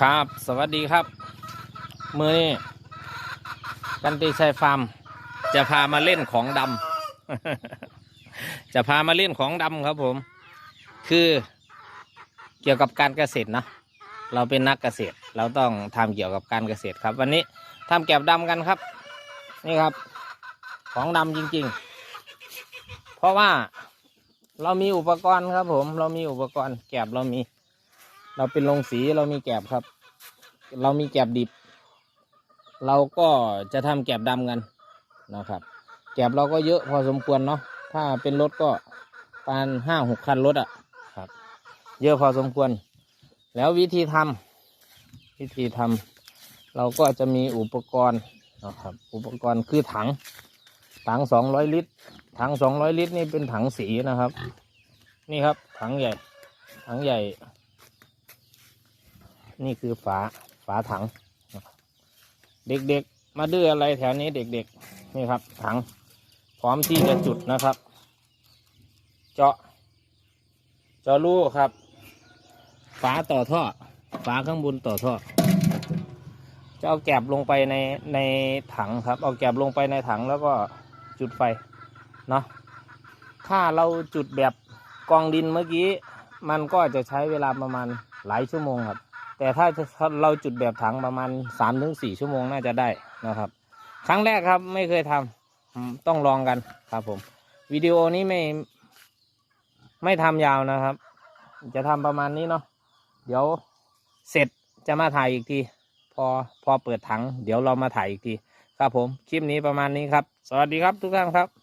ครับ สวัสดีครับ มือนี้กันตีชัยฟาร์ม จะพามาเล่นของดำ จะพามาเล่นของดำครับผม คือเกี่ยวกับการเกษตรนะ เราเป็นนักเกษตร เราต้องทำเกี่ยวกับการเกษตรครับ วันนี้ทำแกบดำกันครับ นี่ครับ ของดำจริง ๆ เพราะว่าเรามีอุปกรณ์ครับผม เรามีอุปกรณ์แกบเรามี เราเป็นโรงสีเรามีแกบครับ เรามีแกบดิบ เราก็จะทำแกบดำกันนะครับ แกบเราก็เยอะพอสมควรเนาะถ้าเป็นรถก็ปาณห้าหกคันรถอะครับ เยอะพอสมควร แล้ววิธีทำวิธีทำเราก็จะมีอุปกรณ์นะครับ อุปกรณ์คือถัง ถังสองร้อยลิตร ถังสองร้อยลิตรนี่เป็นถังสีนะครับ นี่ครับถังใหญ่ ถังใหญ่ นี่คือฝาฝาถัง เด็กๆ มาดื้ออะไรแถวนี้เด็กๆ นี่ครับ ถัง พร้อมที่จะจุดนะครับ เจาะ เจาะรูครับ ฝาต่อท่อ ฝาข้างบนต่อท่อ จะเอาแกบลงไปในในถังครับ เอาแกบลงไปในถังแล้วก็จุดไฟเนาะ ถ้าเราจุดแบบกองดินเมื่อกี้ มันก็จะใช้เวลาประมาณหลายชั่วโมงครับ แต่ถ้าเราจุดแบบถังประมาณสามถึงสี่ชั่วโมงน่าจะได้นะครับ ครั้งแรกครับไม่เคยทำต้องลองกันครับผมวิดีโอนี้ไม่ไม่ทำยาวนะครับ จะทำประมาณนี้เนาะเดี๋ยวเสร็จจะมาถ่ายอีกที พอพอเปิดถัง เดี๋ยวเรามาถ่ายอีกที ครับผม คลิปนี้ประมาณนี้ครับ สวัสดีครับทุกท่านครับ